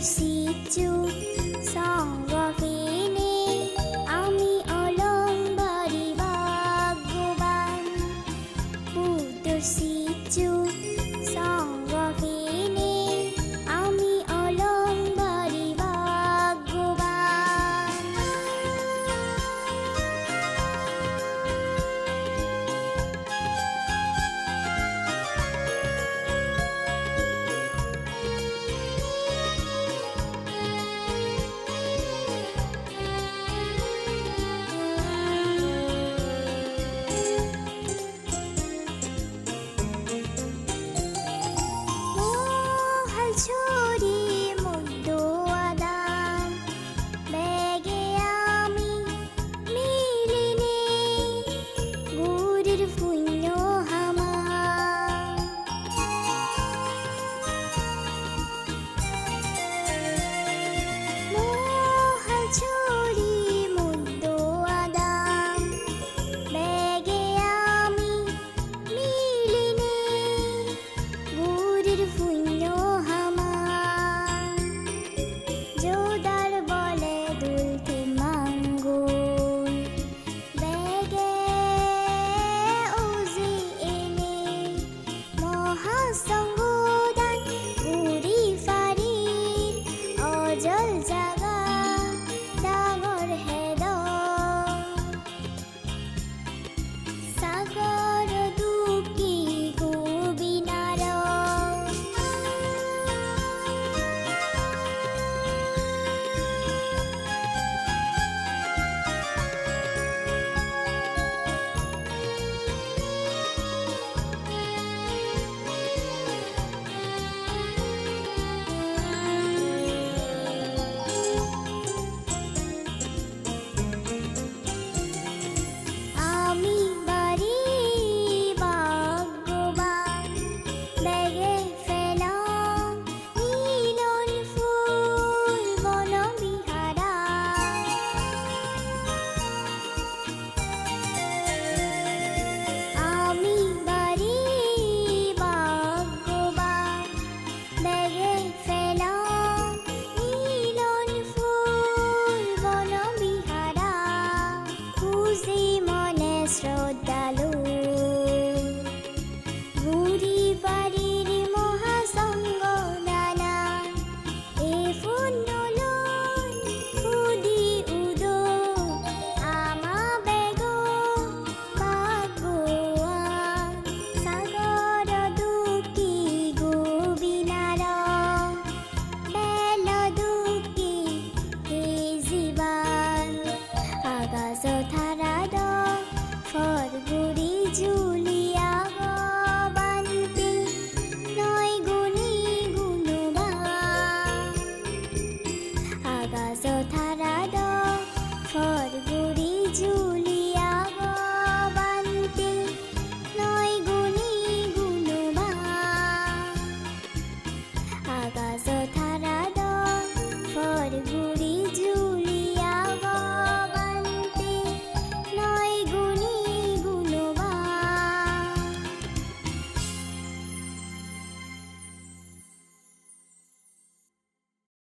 প্রসিদ্ধ সঙ্গবিনে। আমি অলম্বরি ভাগ্যবান। পুতুর্ষি जो